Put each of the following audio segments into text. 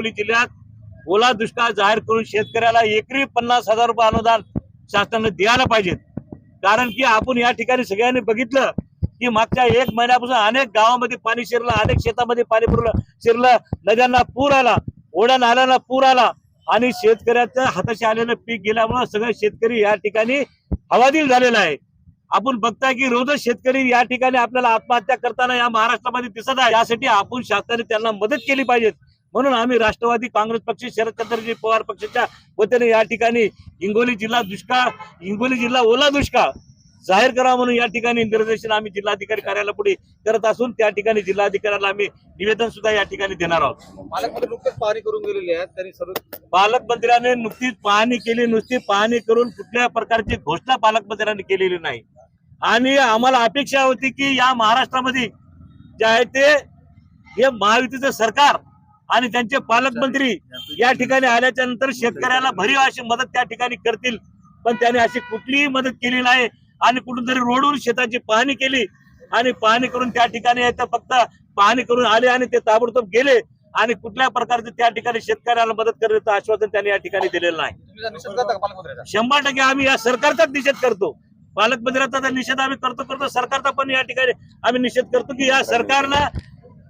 हिंगोली जिल्ह्यात ओला दुष्काळ जाहीर करून शेतकऱ्याला एकरी पन्नास हजार रुपये अनुदान शासनानं द्यायला पाहिजेत. कारण की आपण या ठिकाणी सगळ्यांनी बघितलं की मागच्या एक महिन्यापासून अनेक गावामध्ये पाणी शिरलं अनेक शेतामध्ये पाणी पुरलं शिरलं नद्यांना पूर आला ओढ्या नाल्यांना पूर आला आणि शेतकऱ्याच्या हाताशी आलेलं पीक गेल्यामुळे सगळे शेतकरी या ठिकाणी हवादिल झालेला आहे. आपण बघताय की रोजच शेतकरी या ठिकाणी आपल्याला आत्महत्या करताना या महाराष्ट्रामध्ये दिसत आहे. यासाठी आपण शासनाने त्यांना मदत केली पाहिजे म्हणून आम्ही राष्ट्रवादी काँग्रेस पक्ष शरदचंद्रजी पवार पक्षाच्या वतीने या ठिकाणी हिंगोली जिल्हा दुष्काळ हिंगोली जिल्हा ओला दुष्काळ जाहीर करा म्हणून या ठिकाणी निर्देशन आम्ही जिल्हाधिकारी कार्यालया पुढे करत असून त्या ठिकाणी जिल्हाधिकाऱ्याला आम्ही निवेदन सुद्धा या ठिकाणी देणार आहोत. पालकमंत्री नुकतेच पाहणी करून गेलेले त्यांनी सर्व पालकमंत्र्याने नुकतीच पाहणी केली नुसती पाहणी करून कुठल्या प्रकारची घोषणा पालकमंत्र्यांनी केलेली नाही. आणि आम्हाला अपेक्षा होती की या महाराष्ट्रामध्ये जे आहे ते हे महायुतीचं सरकार आणि त्यांचे पालकमंत्री या ठिकाणी आल्याच्यानंतर शेतकऱ्याला भरीव अशी मदत त्या ठिकाणी करतील. पण त्याने अशी कुठलीही मदत केली नाही आणि कुठून तरी रोडवर शेताची पाहणी केली आणि पाहणी करून त्या ठिकाणी फक्त पाहणी करून आले आणि ते ताबडतोब गेले आणि कुठल्या प्रकारचं त्या ठिकाणी शेतकऱ्याला मदत करण्याचं आश्वासन त्यांनी या ठिकाणी दिलेलं नाही. शंभर टक्के आम्ही या सरकारचाच निषेध करतो. पालकमंत्र्याचा तर निषेध आम्ही करतो करतो. सरकारचा पण या ठिकाणी आम्ही निषेध करतो की या सरकारनं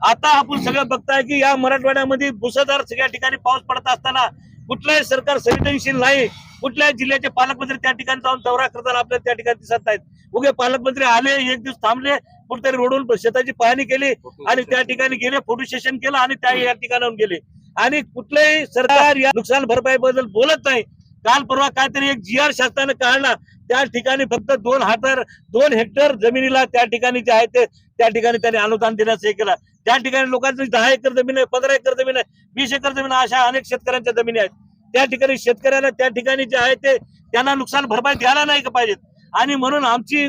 आता आपण सगळं बघताय की या मराठवाड्यामध्ये मुसळधार सगळ्या ठिकाणी पाऊस पडत असताना कुठलंही सरकार संवेदनशील नाही. कुठल्याही जिल्ह्याचे पालकमंत्री त्या ठिकाणी जाऊन दौरा करताना आपल्याला त्या ठिकाणी दिसत नाहीत. उगे पालकमंत्री आले एक दिवस थांबले कुठेतरी रोडवरून शेताची पाहणी केली आणि त्या ठिकाणी गेले फोटो सेशन केलं आणि त्या या ठिकाणाहून गेले. आणि कुठलंही सरकार या नुकसान भरपाई बद्दल बोलत नाही. काल परवा काहीतरी एक जी आर शासनाने काढला. त्या ठिकाणी फक्त दोन हजार दोन हेक्टर जमिनीला त्या ठिकाणी जे आहे ते त्या ठिकाणी त्यांनी अनुदान देण्याचं हे केलं. त्या ठिकाणी लोकांची दहा एकर जमीन आहे पंधरा एकर जमीन आहे वीस एकर जमीन अशा अनेक शेतकऱ्यांच्या जमिनी आहेत. त्या ठिकाणी शेतकऱ्याला त्या ठिकाणी जे आहे ते त्यांना नुकसान भरपाई द्यायला नाही का पाहिजेत? आणि म्हणून आमची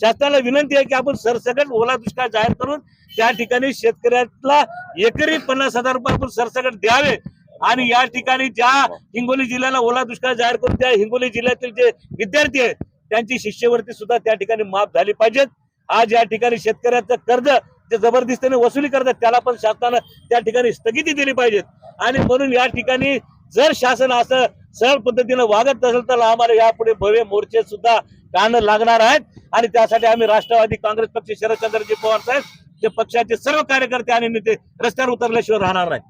शासनाला विनंती आहे की आपण सरसकट ओला दुष्काळ जाहीर करून त्या ठिकाणी शेतकऱ्याला एकरी पन्नास हजार रुपये आपण सरसकट द्यावे. आणि या ठिकाणी ज्या हिंगोली जिल्ह्याला ओला दुष्काळ जाहीर करून त्या हिंगोली जिल्ह्यातील जे विद्यार्थी आहेत त्यांची शिष्यवृत्ती सुद्धा त्या ठिकाणी माफ झाली पाहिजेत. आज या ठिकाणी शेतकऱ्याचं कर्ज जे जबरदस्तीने वसुली करतात त्याला पण शासनानं त्या ठिकाणी स्थगिती दिली पाहिजेत. आणि म्हणून या ठिकाणी जर शासन असं सरळ पद्धतीनं वागत असेल तर आम्हाला यापुढे भव्य मोर्चे सुद्धा काढणं लागणार आहेत. आणि त्यासाठी आम्ही राष्ट्रवादी काँग्रेस पक्ष शरदचंद्रजी पवार साहेब ते पक्षाचे सर्व कार्यकर्ते आणि नेते रस्त्यावर उतरल्याशिवाय राहणार नाही